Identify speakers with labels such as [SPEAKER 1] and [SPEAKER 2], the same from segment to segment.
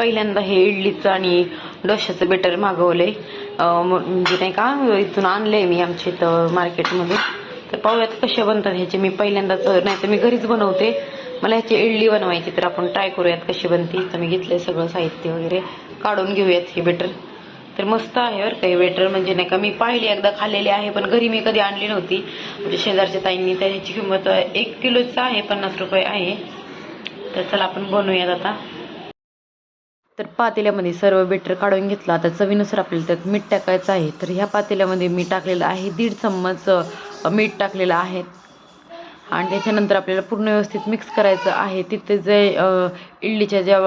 [SPEAKER 1] पहिल्यांदा हे इडलीचं आणि डोशाचं बेटर मागवलंय. आहे म्हणजे नाही का इथून आणलंय मी आमच्या इथं मार्केटमध्ये तर पाहुयात कसे बनतात ह्याचे. मी पहिल्यांदाच नाही तर मी घरीच बनवते. मला ह्याची इडली बनवायची तर आपण ट्राय करूयात कशी बनते. तर मी घेतलंय सगळं साहित्य वगैरे. काढून घेऊयात हे बेटर तर मस्त आहे बरं काही वेटर म्हणजे नाही का मी पाहिली एकदा खाल्लेली आहे पण घरी मी कधी आणली नव्हती. म्हणजे शेजारच्या ताईंनी तर ह्याची किंमत एक किलोचं आहे पन्नास रुपये आहे. तर चला आपण बनवूयात आता. तर पातेल्यामध्ये सर्व बेटर काढून घेतलं. आता चवीनुसार आपल्याला त्यात मीठ टाकायचं आहे. तर ह्या पातेल्यामध्ये मी टाकलेलं आहे दीड चम्मच मीठ टाकलेलं आहे. आणि त्याच्यानंतर आपल्याला पूर्ण व्यवस्थित मिक्स करायचं आहे. तिथे जे इडलीच्या ज्या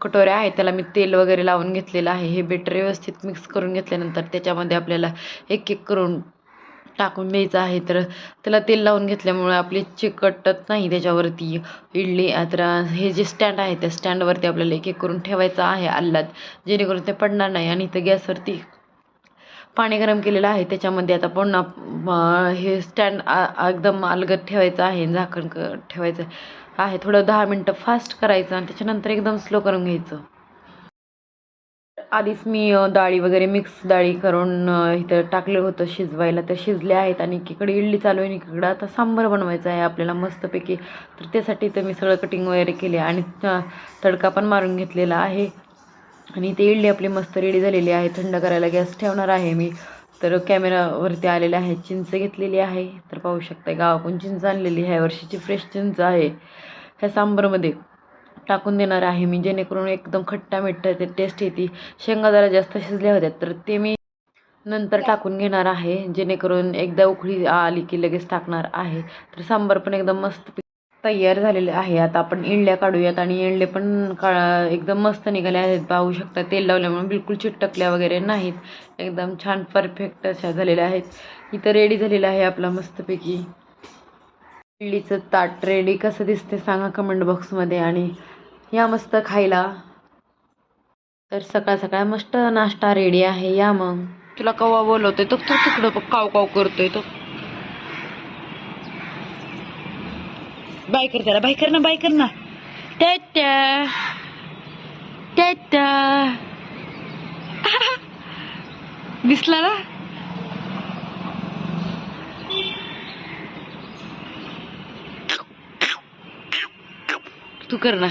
[SPEAKER 1] कटोऱ्या आहेत त्याला मी तेल वगैरे लावून घेतलेलं आहे. हे बेटर व्यवस्थित मिक्स करून घेतल्यानंतर त्याच्यामध्ये आपल्याला एक एक करून टाकून द्यायचं आहे तर त्याला तेल लावून घेतल्यामुळे आपली चिकटत नाही त्याच्यावरती. इडली आ, तर हे जे स्टँड आहे त्या स्टँडवरती आपल्याला एक एक करून ठेवायचं आहे आल्लाद जेणेकरून ते पडणार नाही आणि इथं गॅसवरती पाणी गरम केलेलं आहे. त्याच्यामध्ये आता पुन्हा हे स्टँड एकदम अलगद ठेवायचं आहे. झाकण ठेवायचं आहे. थोडं दहा मिनटं फास्ट करायचं आणि त्याच्यानंतर एकदम स्लो करून घ्यायचं. आधीच मी डाळी वगैरे मिक्स डाळी करून इथं टाकलं होतं शिजवायला. तर शिजले आहेत आणि एकीकडे इडली चालू आहे आणि एकीकडे आता सांबार बनवायचं आहे आपल्याला मस्तपैकी. तर त्यासाठी इथं मी सगळं कटिंग वगैरे केले आणि तडका पण मारून घेतलेला आहे. आणि ते इडली आपली मस्त रेडी झालेली आहे. थंड करायला गॅस ठेवणार आहे मी. तर कॅमेरावरती आलेले आहे चिंच घेतलेली आहे. तर पाहू शकता गावाकडून चिंच आणलेली आहे. वर्षीची फ्रेश चिंच आहे. ह्या सांबारमध्ये. टाकून देणार आहे मी जेणेकरून एकदम खट्टा मिठ्ठा ते टेस्ट येते शेंगा जरा जास्त शिजल्या होत्या तर ते मी नंतर टाकून घेणार आहे जेणेकरून एकदा उकळी आली की लगेच टाकणार आहे. तर सांबार पण एकदम मस्त तयार झालेले आहे. आता आपण इडल्या काढूयात आणि इडले पण का एकदम मस्त निघाले आहेत. पाहू शकता तेल लावल्यामुळे बिलकुल चिटकल्या वगैरे नाहीत. एकदम छान परफेक्ट अशा झालेल्या आहेत. इथं रेडी झालेलं आहे आपला मस्तपैकी. इडलीचं ताट रेडी कसं दिसते सांगा कमेंट बॉक्समध्ये आणि या मस्त खायला. तर सकाळ सकाळ मस्त नाश्ता रेडी आहे. या मग. तुला कवा बोलवतोय? तो तू तिकडं काव काव करतोय तो. बाय कर त्याला बाय कर ना बाय कर ना. ट्याट्या दिसला ना? तू कर ना.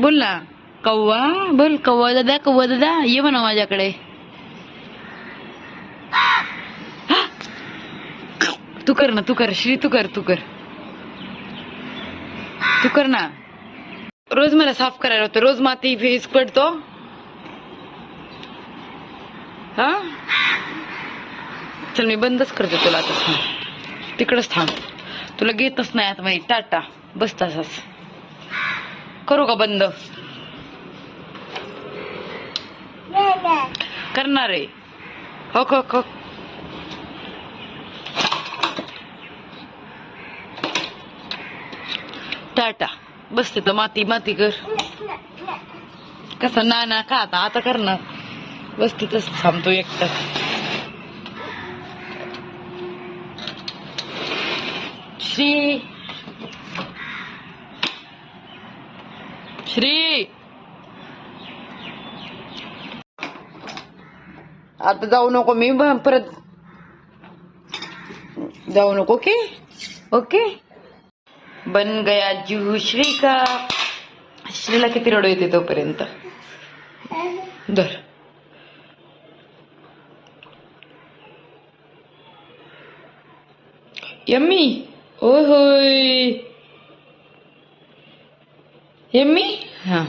[SPEAKER 1] बोल ना. कव्वा बोल कव्वा दादा कव्वा दादा ये म्हणा माझ्याकडे. तू कर ना तू कर. श्री तू कर तू कर. तू कर ना. रोज मला साफ करायला होतं. रोज माती फेस पडतो. हा? चल मी बंदच करते तुला आता. तिकडच थांब. तुला घेतच नाही आता माहिती टाटा. बस तसाच. करू का बंद? करणार आहे. हो हो, हो. टाटा. बस तिथं माती माती कर. कसं ना ना का आता. आता करणार. ना बस तिथंच थांबतो एकटा. श्री श्री। आता जाऊ नको मी परत जाऊ नको ओके? ओके. बन गया जू श्री का. श्रीला किती रडू येते तोपर्यंत? धर. यम्मी. होय होय यम्मी हा.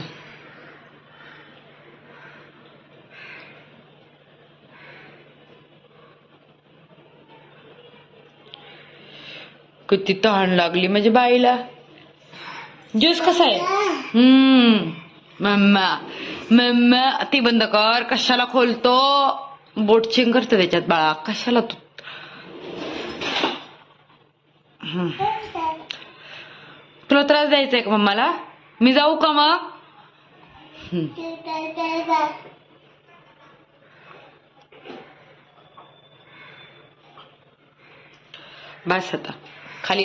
[SPEAKER 1] किती तहान लागली म्हणजे बाईला. ज्यूस कसा आहे? हम्म. मम्मा मम्मा ती बंद कर. कशाला खोलतो? बोट चिंग करतो त्याच्यात बाळा. कशाला तू? हम्म. तुला त्रास द्यायचा आहे का मम्माला? मी जाऊ का मग? बस आता. खाली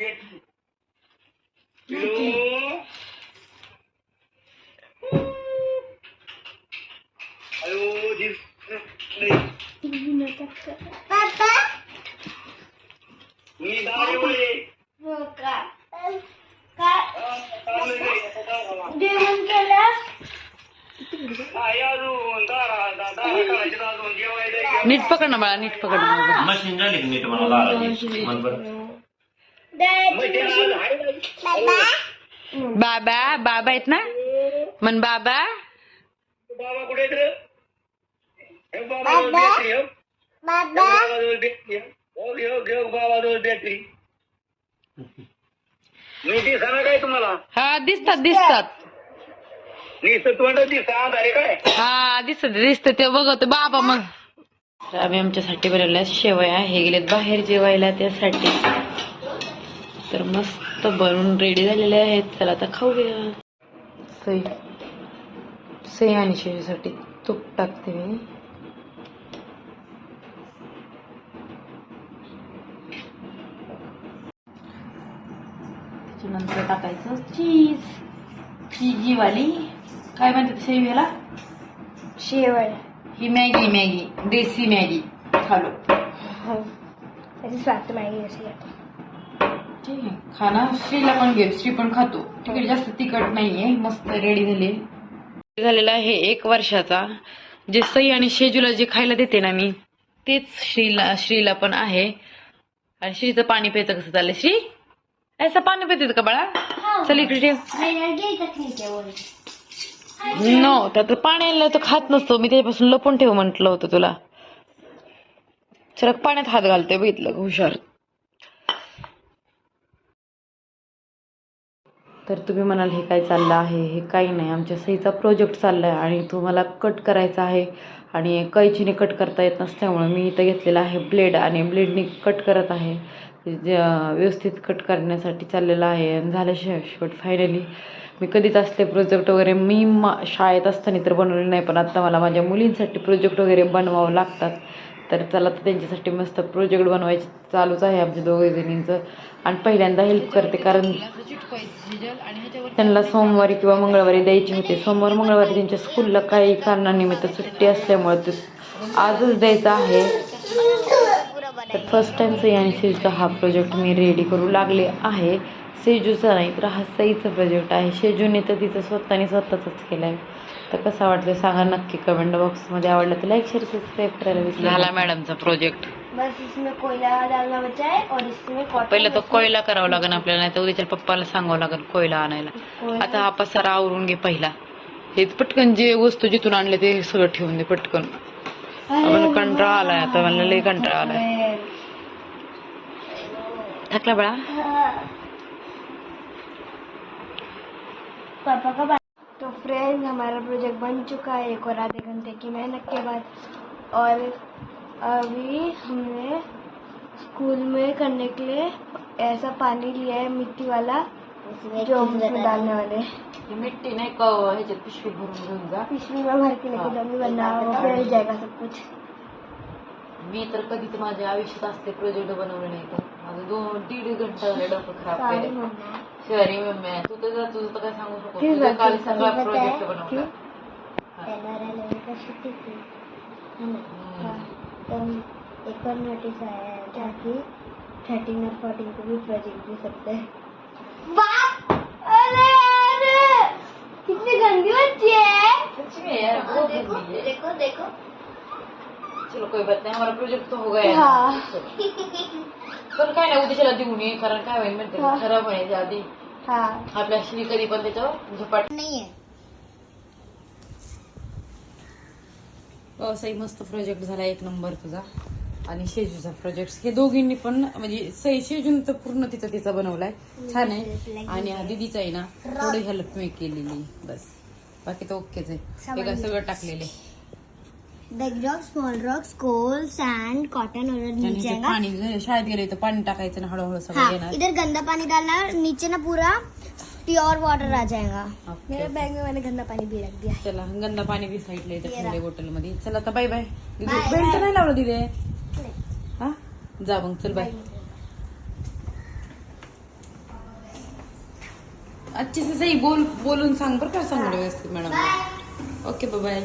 [SPEAKER 1] घरचे नीट पकड ना बाळा नीट पकड ना
[SPEAKER 2] मशीन झाली की नीट मला लावायची म्हण बरं
[SPEAKER 1] बाबा? बाबा आहेत ना? मन बाबा.
[SPEAKER 3] बाबा कुठे आहेत रे? हे बाबा बॅटरी हो. बॅटरी हो. हो, बॅटरी. काय तुम्हाला?
[SPEAKER 1] हा दिसतात दिसतात.
[SPEAKER 3] नुसतं तोंड दिसा आधारे काय?
[SPEAKER 1] हा दिसत दिसत ते बघतो बाबा मग. तर आम्ही आमच्यासाठी बनवल्या शेवया. हे गेलेत बाहेर जेवायला त्यासाठी. तर मस्त बनवून रेडी झालेले आहेत. चला आता खाऊया. सई. सई आणि शेवयासाठी तूप टाकते मी. त्याच्यानंतर टाकायचं चीज चीजी वाली काय म्हणतात शेवयाला
[SPEAKER 4] शेवळ
[SPEAKER 1] ही मॅगी मॅगी. देसी मॅगी. खालो.
[SPEAKER 4] त्याची स्वाद माहिती असेल
[SPEAKER 1] ठीक आहे खाना श्रीला पण घे श्री पण खातो. तिकडे जास्त तिखट नाहीये. मस्त रेडी झाले. झालेला आहे एक वर्षाचा. जे सई आणि शेजूला जे खायला देते ना मी तेच श्रीला श्रीला पण आहे. आणि श्रीचं पाणी प्यायचं कसं चाललंय? श्री? असं पाणी पितात का बाळा? चल इकडे ठेव. नो त्यात पाणी आणलं तर खात नसतो. मी त्याच्यापासून लपून ठेव म्हटलं होतं तुला. चरक पाण्यात हात घालतोय बघितलं हुशार. तर तुम्ही म्हणाल हे काय चाललं आहे? हे काही नाही. आमच्या सहीचा प्रोजेक्ट चालला आहे आणि तो मला कट करायचा आहे आणि कैचीने कट करता येत नसल्यामुळे मी इथं घेतलेला आहे ब्लेड आणि ब्लेडने कट करत आहे. व्यवस्थित कट करण्यासाठी चाललेलं आहे आणि झालं शेवट फायनली मी कधीच असले प्रोजेक्ट वगैरे मी मा शाळेत असताना तर बनवले नाही पण आत्ता मला माझ्या मुलींसाठी प्रोजेक्ट वगैरे बनवावं लागतात. तर चला तर त्यांच्यासाठी मस्त प्रोजेक्ट बनवायचे चालूच आहे आमच्या दोघीजणींचं आणि पहिल्यांदा हेल्प करते कारण त्यांना सोमवारी किंवा मंगळवारी द्यायचे होते. सोमवार मंगळवारी त्यांच्या स्कूलला काही कारणानिमित्त सुट्टी असल्यामुळे ते आजच द्यायचं आहे. तर फर्स्ट टाइम सई आणि सेजूचा हा प्रोजेक्ट मी रेडी करू लागले आहे. सेजूचा नाही तर हा सईचा प्रोजेक्ट आहे. शेजूने तर तिचं स्वतःने स्वतःचाच केलं आहे तर कसा वाटतं सांगा नक्की कमेंट बॉक्समध्ये आवडलं तर लाईक शेअर सबस्क्राईब करायला विसरू झाला मॅडमचा प्रोजेक्ट
[SPEAKER 4] बस इसमें कोयला डालना बचा है और इसमें कॉटन
[SPEAKER 1] पहिलं तर कोयला करावं लागेल आपल्याला नाही तर उद्याच्या पप्पाला सांगावं लागेल कोयला आणायला. आता हा पसारा आवरून घे पहिला. हे पटकन जे वस्तू जिथून आणले ते सगळं ठेवून दे पटकन. मला कंटाळा आलाय आता मला लई कंटाळा आलाय. थकला बाळा?
[SPEAKER 4] पापा का तो फ्रेंड्स हमारा प्रोजेक्ट बन चुका है एक और आधे घंटे की मेहनत के बाद। और अभी हमने स्कूल में करने के लिए ऐसा पानी लिया है मिट्टी वाला जो हम उसमें डालने वाले हैं।
[SPEAKER 1] मिट्टी नहीं का ह्याच्यात पिशवी भरून घेऊन जा
[SPEAKER 4] पिछली में भर के लेके जाऊँगी वरना वो फैल जाएगा सब कुछ।
[SPEAKER 1] मी तर कधीच माझ्या आयुष्यात असते प्रोजेक्ट बनवले नाही तर माझं दोन दीड घंटा डोकं खराब केलं तू तुझं तर काय सांगू शकतो काल सगळा प्रोजेक्ट बनवला. हा.
[SPEAKER 4] है हाँ एक और नोटिस आया है थर्टीन और फोर्टीन को भी प्रोजेक्ट दे सकते हैं अरे अरे! कितनी गंदी बच्ची है
[SPEAKER 1] सच में यार बहुत
[SPEAKER 4] देखो देखो देखो.
[SPEAKER 1] चलो कोई बात नाही हमारा प्रोजेक्ट तो हो गया
[SPEAKER 4] हाँ.
[SPEAKER 1] पण काय नाही उद्याच्याला देऊन ये कारण काय होईल माहिती खराब होण्याच्या आधी
[SPEAKER 4] हाँ
[SPEAKER 1] आपल्या श्री कधी पण त्याच्यावर झपाट.
[SPEAKER 4] नहीं है
[SPEAKER 1] सई मस्त प्रोजेक्ट झाला एक नंबर तुझा आणि शेजूचा प्रोजेक्ट हे दोघींनी पण म्हणजे सई शेजून तर पूर्ण तिचा तिचा बनवलाय. छान आहे. आणि हा दिदीचा आहे ना थोडी हेल्प मी केलेली. बस. बाकी तर ओकेच आहे. सगळं टाकलेले
[SPEAKER 5] big rock small rock coal sand cotton और
[SPEAKER 1] आणि
[SPEAKER 5] नीचे
[SPEAKER 1] इथे
[SPEAKER 5] आएगा
[SPEAKER 1] पाणी शाळेत गेले तर पाणी टाकायचं ना हळूहळू सगळं
[SPEAKER 5] हाँ
[SPEAKER 1] येणार.
[SPEAKER 5] इधर गंदा पानी डालना है नीचे ना पूरा प्योर वाटर आ जाएगा।
[SPEAKER 1] ओके.
[SPEAKER 5] मेरे बैग में मैंने गंदा पानी भी रख दिया है।
[SPEAKER 1] चला गंदा पाणी बी साईडला इथे
[SPEAKER 5] ये
[SPEAKER 1] ठेवले बॉटल मध्ये. चला आता bye bye
[SPEAKER 5] Bye,
[SPEAKER 1] belt
[SPEAKER 5] bye.
[SPEAKER 1] नाही लावलं दिले. हा? जा मग चल बाय अच्छे से सही बोल बोलून सांग बरं का सांग व्यवस्थित मॅडम ओके बाय